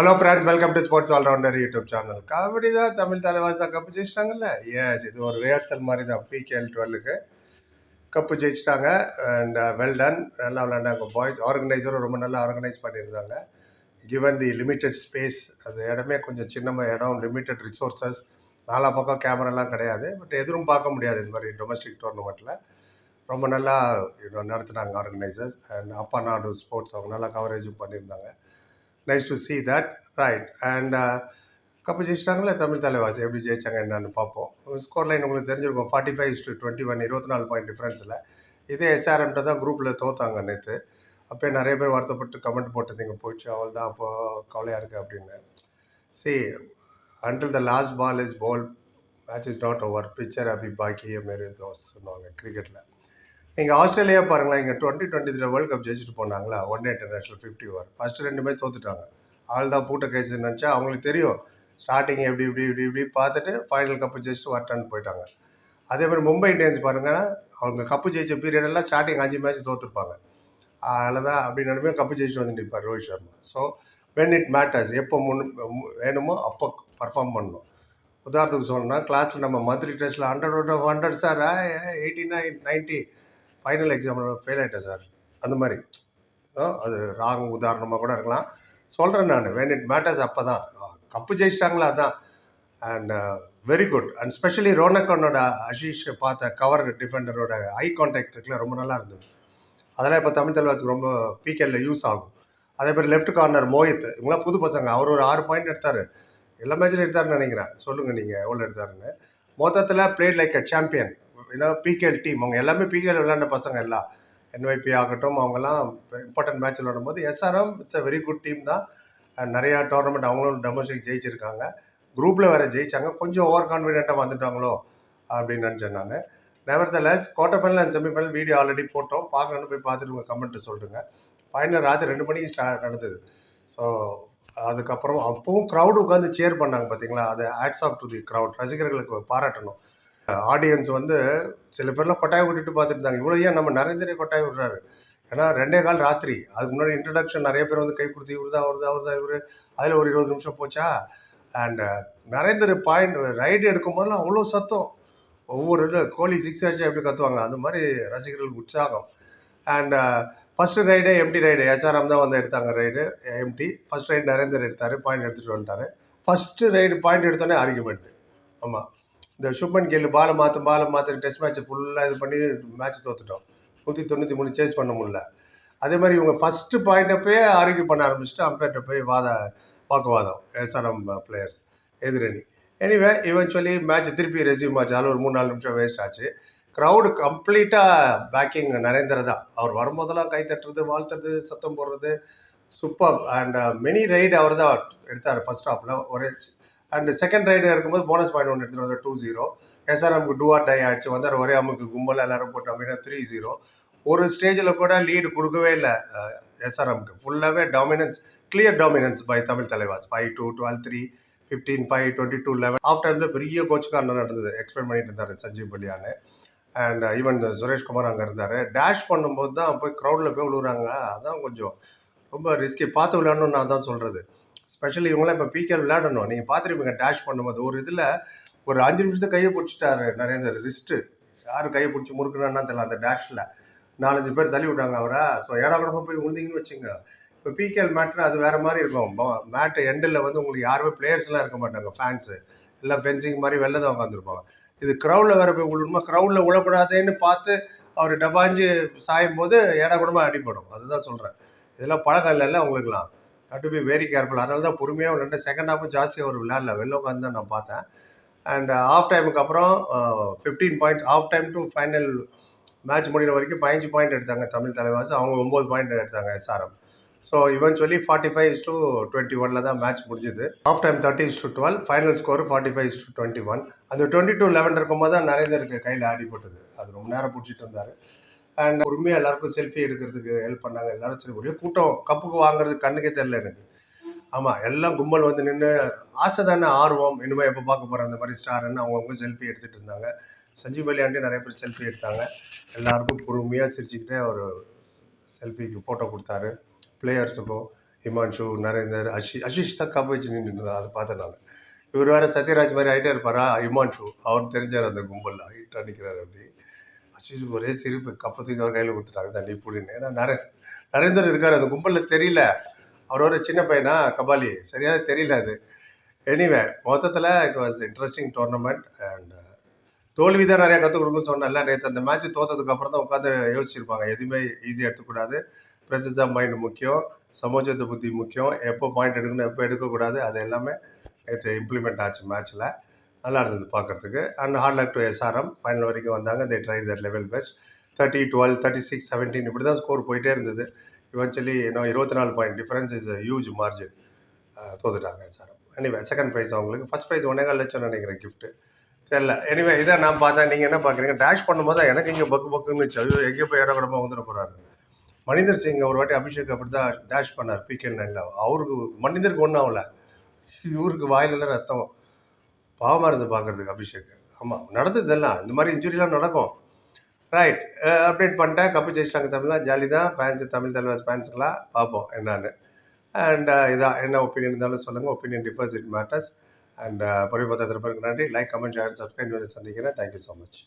Hello friends welcome to sports all rounder YouTube channel kabaddi தான் தமிழ் தலைவாஸ் தான். Cup ஜெயிச்சிட்டாங்கல்ல? S இது ஒரு ரிஹர்சல் மாதிரி தான். பிகேஎல் டுவெல்லுக்கு கப்பு ஜெயிச்சிட்டாங்க. அண்ட் வெல் டன் நல்லா விளாண்டாங்க பாய்ஸ் ஆர்கனைசரும் ரொம்ப நல்லா ஆர்கனைஸ் பண்ணியிருந்தாங்க. கிவன் தி லிமிட்டெட் ஸ்பேஸ் அந்த இடமே கொஞ்சம் சின்ன இடம் லிமிட்டெட் ரிசோர்ஸஸ் நாலா பக்கம் கேமராலாம் கிடையாது. பட் எதுவும் பார்க்க முடியாது இந்த மாதிரி டொமஸ்டிக் டோர்னமெண்ட்டில் ரொம்ப நல்லா நடத்துனாங்க ஆர்கனைசர்ஸ் அண்ட் அப்பா நாடு ஸ்போர்ட்ஸ் அவங்க நல்லா கவரேஜும் பண்ணியிருந்தாங்க. Nice to see that right and cup ஜெயிச்சிட்டாங்களே? Tamil தலைவாசி. எப்படி ஜெயிச்சாங்க என்னன்னு பார்ப்போம். ஸ்கோர் லைன் உங்களுக்கு தெரிஞ்சிருக்கும். Forty five to twenty one இருபத்தி நாலு பாயிண்ட் டிஃப்ரென்ஸில் இதே எஸ்ஆர்எம்கிட்ட தான் குரூப்பில் தோத்தாங்க நேற்று அப்போ நிறைய பேர் வருத்தப்பட்டு கமெண்ட் போட்டிருந்தீங்க. போச்சு அவள் தான் அப்போ கவலையாக இருக்குது அப்படின்னு. See until the last ball is ball match is not over picture அபி பாக்கி மாரி தோஸ் சொன்னாங்க கிரிக்கெட்டில் நீங்கள் ஆஸ்திரேலியா பாருங்களேன் இங்கே twenty twenty three world cup ஜெயிச்சுட்டு போனாங்களா? One day international fifty over first ரெண்டுமே தோத்துட்டாங்க. ஆள் தான் பூட்ட கேஸ் நினச்சா அவங்களுக்கு தெரியும். ஸ்டார்டிங் எப்படி இப்படி இப்படி இப்படி பார்த்துட்டு ஃபைனல் கப்பு ஜெயிச்சுட்டு வரட்டான்னு போயிட்டாங்க. அதே மாதிரி மும்பை இந்தியன்ஸ் பாருங்கன்னா அவங்க கப்பு ஜெயிச்ச பீரியடெல்லாம் ஸ்டார்டிங் அஞ்சு மேட்ச் தோற்றுருப்பாங்க அதில் தான் அப்படி நினைமே கப்பு ஜெயிச்சுட்டு வந்து நிற்பார் Rohit Sharma. So when it matters எப்போ முன் வேணுமோ அப்போ பர்ஃபார்ம் பண்ணணும். உதாரணத்துக்கு சொல்லணும்னா கிளாஸில் நம்ம மந்த்லி டெஸ்ட்டில் hundred out of hundred sir eighty nine ninety final எக்ஸாமில் ஃபெயில் ஆகிட்டேன் சார் அந்த மாதிரி. ஆ, அது ராங் உதாரணமாக கூட இருக்கலாம். சொல்கிறேன் நான். வென் இட் மேட்டர்ஸ் அப்போ தான் கப்பு ஜெயிச்சிட்டாங்களா அதான். And very good and specially ரோனக்கனோட Ashish பார்த்த கவர் டிஃபெண்டரோட ஐ கான்டாக்ட் இருக்குல்ல ரொம்ப நல்லா இருந்தது. அதெல்லாம் இப்போ தமிழ் தலைவாச்சுக்கு ரொம்ப பிகேல யூஸ் ஆகும். அதே மாதிரி லெஃப்ட் கார்னர் மோஹித் இவங்களாம் புது பசங்க. அவர் ஒரு ஆறு பாயிண்ட் எடுத்தார். எல்லா மேட்ச்லையும் எடுத்தாருன்னு நினைக்கிறேன். சொல்லுங்கள் நீங்கள் எவ்வளோ எடுத்தாருன்னு. மொத்தத்தில் பிளேட் லைக் அ சாம்பியன் ஏன்னா பிகேஎல் டீம் அவங்க எல்லாமே பிகேஎல் விளையாண்ட பசங்க எல்லாம். என்ஒய்பி ஆகட்டும் அவங்கெல்லாம் இம்பார்ட்டன்ட் மேட்ச் விளையாடும் போது SRM it's a very good team தான். நிறையா டோர்னமெண்ட் அவங்களும் டொமஸ்டிக் ஜெயிச்சிருக்காங்க. குரூப்பில் வேறு ஜெயிச்சாங்க. கொஞ்சம் ஓவர் கான்ஃபிடென்ட்டாக வந்துட்டாங்களோ அப்படின்னு நினச்சேன் நான். Never தலஸ் quarter final and semifinal video already போட்டோம். பார்க்கணும்னு போய் பார்த்துட்டு உங்கள் கமெண்ட்டு சொல்லுங்கள் ஃபைனல் ராத்திரி ரெண்டு மணிக்கு ஸ்டார்ட் நடந்தது. ஸோ அதுக்கப்புறம் அப்பவும் க்ரௌடு உட்காந்து சேர் பண்ணாங்க பார்த்தீங்களா அது hats off to the crowd ரசிகர்களுக்கு பாராட்டணும். ஆடியன்ஸ் வந்து சில பேர்லாம் கொட்டாய் விட்டுட்டு பார்த்துட்டு இருந்தாங்க இவ்வளோ ஏன் நம்ம நரேந்திரே கொட்டாய் விடுறாரு? ஏன்னா ரெண்டே கால் ராத்திரி. அதுக்கு முன்னாடி இன்ட்ரடக்ஷன் நிறைய பேர் வந்து கை கொடுத்து இவர் தான் அவர் தான் அவர் தான் இவர். அதில் ஒரு இருபது நிமிஷம் போச்சா? And uh, Narendra point raid எடுக்கும் போதெல்லாம் அவ்வளோ சத்தம். ஒவ்வொரு இது கோழி சிக்ஸ் ஆச்சு எப்படி கத்துவாங்க? அந்த மாதிரி ரசிகர்களுக்கு உற்சாகம். And first raid empty raid HRM தான் வந்து எடுத்தாங்க raid empty first raid Narender எடுத்தார் பாயிண்ட் எடுத்துகிட்டு வந்துட்டார். ஃபஸ்ட்டு ரைடு பாயிண்ட் எடுத்தோடனே ஆர்குமெண்ட்டு ஆமாம் இந்த சுப்மன் கேளு பாலை மாற்றும் பாலை மாற்று டெஸ்ட் மேட்ச்சை ஃபுல்லாக இது பண்ணி மேட்ச் தோத்துட்டோம். நூற்றி தொண்ணூற்றி மூணு சேஸ் பண்ண முடியல. அதே மாதிரி இவங்க ஃபஸ்ட்டு பாயிண்ட்டப்பயே ஆர்கியூ பண்ண ஆரம்பிச்சுட்டு அம்பேர்ட்ட போய் வாத வாக்குவாதம் எஸ்ஆர்எம் பிளேயர்ஸ் எதிரணி. எனிவே இவென்ச்சுவலி மேட்ச் திருப்பி ரெசியூம் ஆச்சு. அதில் ஒரு மூணு நாலு நிமிஷம் வேஸ்ட் ஆச்சு. க்ரௌடு கம்ப்ளீட்டாக பேக்கிங் நரேந்திர தான். அவர் வரும்போதெல்லாம் கை தட்டுறது வாழ்த்துறது சத்தம் போடுறது சூப்பர் அண்ட் மெனி ரைடு அவர் தான் எடுத்தார் ஃபர்ஸ்ட் ஹாஃபில் ஒரே அண்ட் செகண்ட் ரைடு இருக்கும்போது போனஸ் பாயிண்ட் ஒன்று எடுத்துகிட்டு வந்தார் டூ ஜீரோ எஸ்ஆர்எம்க்கு டூ ஆர் டை ஆச்சு வந்தார் ஒரே அமுக்கு கும்பல் எல்லாரும் போட்டு அப்படின்னா த்ரீ ஜீரோ ஒரு ஸ்டேஜில் கூட லீடு கொடுக்கவே இல்லை எஸ்ஆர்எம்க்கு ஃபுல்லாகவே dominance clear dominance by Tamil Thalaivas. Five two twelve three fifteen five twenty two eleven half டைமில் பெரிய கோச் கார்னர் நடந்தது எக்ஸ்பிளைன் பண்ணிட்டு இருந்தார் சஞ்சீவ் பலியான்னு and even uh, Sureshkumar uh, அங்கே இருந்தார். டேஷ் பண்ணும்போது தான் போய் க்ரௌடில் போய் விழுவுறாங்க. அதான் கொஞ்சம் ரொம்ப ரிஸ்கி பார்த்து விளையாடணும்னு நான் தான் சொல்கிறது ஸ்பெஷலி இவங்களாம் இப்போ பிகேல் விளையாடணும். நீங்கள் பார்த்துருப்பீங்க டேஷ் பண்ணும்போது. ஒரு இதில் ஒரு அஞ்சு நிமிஷத்துக்கு கையை பிடிச்சிட்டாரு நரேந்தர் ரிஸ்ட்டு யார் கையை பிடிச்சி முறுக்குனான்னு தெரியல அந்த டேஷில் நாலஞ்சு பேர் தள்ளி விட்டாங்க அவரை. ஸோ ஏடாகுடமாக போய் விழுந்தீங்கன்னு வச்சுங்க. இப்போ பிகேஎல் மேட்னா அது வேறு மாதிரி இருக்கும். மேட்டு எண்டில் வந்து உங்களுக்கு யாருமே பிளேயர்ஸ்லாம் இருக்க மாட்டாங்க. ஃபேன்ஸு எல்லாம் பென்சிங் மாதிரி வெளில தான் உட்காந்துருப்பாங்க இது க்ரௌடில் வேறு போய் விழணுமா க்ரௌடில் விழக்கூடாதேன்னு பார்த்து அவர் டபாஞ்சு சாயும் போது ஏடாகுடமாக அடிப்படும் அதுதான் சொல்கிறேன் இதெல்லாம் பழக்கம் இல்லைல்ல உங்களுக்குலாம் டு பி வெரி கேர்ஃபுல் அதனால தான் பொறுமையாக விளையாண்டு செகண்ட் ஹாஃபும் ஜாஸ்தி ஒரு விளையாடல வெளில உட்காந்து தான் நான் பார்த்தேன். அண்ட் ஆஃப் டைமுக்கு அப்புறம் fifteen point half time to final match முடிகிற வரைக்கும் பதினஞ்சு பாயிண்ட் எடுத்தாங்க தமிழ் தலைவாஸ் அவங்க ஒம்பது பாயிண்ட் எடுத்தாங்க எஸ்ஆர்எம். ஸோ இவன் சொல்லி forty five is to twenty ஒனில் தான் மேட்ச் முடிஞ்சுது. Half time thirty is to twelve final score forty five to twenty one அந்த டுவெண்ட்டி டூ லெவன் இருக்கும்போது தான் நரேந்தருக்கு கையில் ஆடிப்பட்டது அது ரொம்ப நேரம் பிடிச்சிட்டு இருந்தார் அண்ட் பொறுமையாக எல்லாருக்கும் செல்ஃபி எடுக்கிறதுக்கு ஹெல்ப் பண்ணாங்க. எல்லாரும் சரி ஒரே கூட்டம் கப்புக்கு வாங்குறது கண்ணுக்கே தெரில எனக்கு. ஆமாம் எல்லாம் கும்பல் வந்து நின்று ஆசை தானே ஆர்வம். இனிமேல் எப்போ பார்க்க போகிறேன் அந்த மாதிரி ஸ்டாருன்னு அவங்கவுங்க செல்ஃபி எடுத்துகிட்டு இருந்தாங்க. சஞ்சீவ் பலியாண்டி நிறைய பேர் செல்ஃபி எடுத்தாங்க. எல்லாருக்கும் பொறுமையாக சிரிச்சுக்கிட்டே ஒரு செல்ஃபிக்கு ஃபோட்டோ கொடுத்தாரு. பிளேயர்ஸுக்கும் இமான்ஷு நரேந்தர் அஷி அஷிஷ் தான் கப் வச்சு நின்று அதை பார்த்தேன் நான். இவர் வேறு சத்யராஜ் மாதிரி ஆகிட்டே இருப்பாரா ஹிமான்ஷு? அவர் தெரிஞ்சார் அந்த கும்பலில் ஹைட்டாக நிற்கிறார் அப்படி. அஷிஷ் ஒரே சிரிப்பு கப்பத்துக்கு அவர் கையில் கொடுத்துட்டாங்க தண்ணி புடின்னு. ஏன்னா நரே நரேந்திரன் இருக்கார் அந்த கும்பலில் தெரியல. அவர் ஒரு சின்ன பையனா? கபாலி. சரியாக தெரியல அது. எனிவே மொத்தத்தில் it was interesting tournament and தோல்வி தான் நிறையா கற்றுக் கொடுக்குன்னு சொன்னேன்ல நேற்று அந்த மேட்ச் தோத்ததுக்கு அப்புறம் தான் உட்காந்து யோசிச்சிருப்பாங்க. எதுவுமே ஈஸியாக எடுத்துக்கூடாது. ப்ரெசன்ஸ் ஆஃப் மைண்ட் முக்கியம். சமோஜத்த புத்தி முக்கியம். எப்போ பாயிண்ட் எடுக்கணும் எப்போ எடுக்கக்கூடாது அது எல்லாமே நேற்று இம்ப்ளிமெண்ட் ஆச்சு மேட்ச்சில் நல்லா இருந்தது பார்க்குறதுக்கு and hard luck to SRM final வரைக்கும் வந்தாங்க. They try their level best thirty twelve thirty six seventeen இப்படி தான் ஸ்கோர் போயிட்டே இருந்தது இவென்ச்சுவலி இன்னும் இருபத்தி நாலு point difference is huge margin தோத்துட்டாங்க SRM anyway second prize அவங்களுக்கு. ஃபஸ்ட் ப்ரைஸ் ஒன்றே கால் லட்சம் நினைக்கிறேன் கிஃப்ட்டு தெரியல. எனிவே இதை நான் பார்த்தேன் நீங்கள் என்ன பார்க்குறீங்க? டேஷ் பண்ணும்போது தான் எனக்கு இங்கே பக்கு பக்குன்னு வச்சு ஐயோ எங்கே போய் இடம் கூடமா வந்துட போகிறாரு மனிதர் சிங் ஒரு வாட்டி அபிஷேக் அப்படி தான் டேஷ் பண்ணார் பிகே நைனில் அவருக்கு மனிதருக்கு ஒன்றும் ஆகல. இவருக்கு வாயிலெல்லாம் ரத்தம். பாவமாக இருந்து பார்க்குறதுக்கு அபிஷேக். ஆமாம் நடந்தது இதெல்லாம் இந்த மாதிரி இன்ஜுரிலாம் நடக்கும். ரைட் அப்டேட் பண்ணிட்டேன். கப்பு ஜெயிச்சிட்டாங்க தமிழ்லாம் ஜாலி தான். ஃபேன்ஸு தமிழ் தலைவர் ஃபேன்ஸுக்கெலாம் பார்ப்போம் என்னான்னு. அண்ட் இதான் என்ன ஒப்பீனியன் இருந்தாலும் சொல்லுங்கள் ஒப்பீனியன் டிபாசிட் மேட்டர்ஸ் அண்ட் பொறிப்பத்திரத்திற்கு நன்றி. லைக் கமெண்ட் ஷேர் சப்ஸ்கிரைப் சந்திக்கிறேன். Thank you so much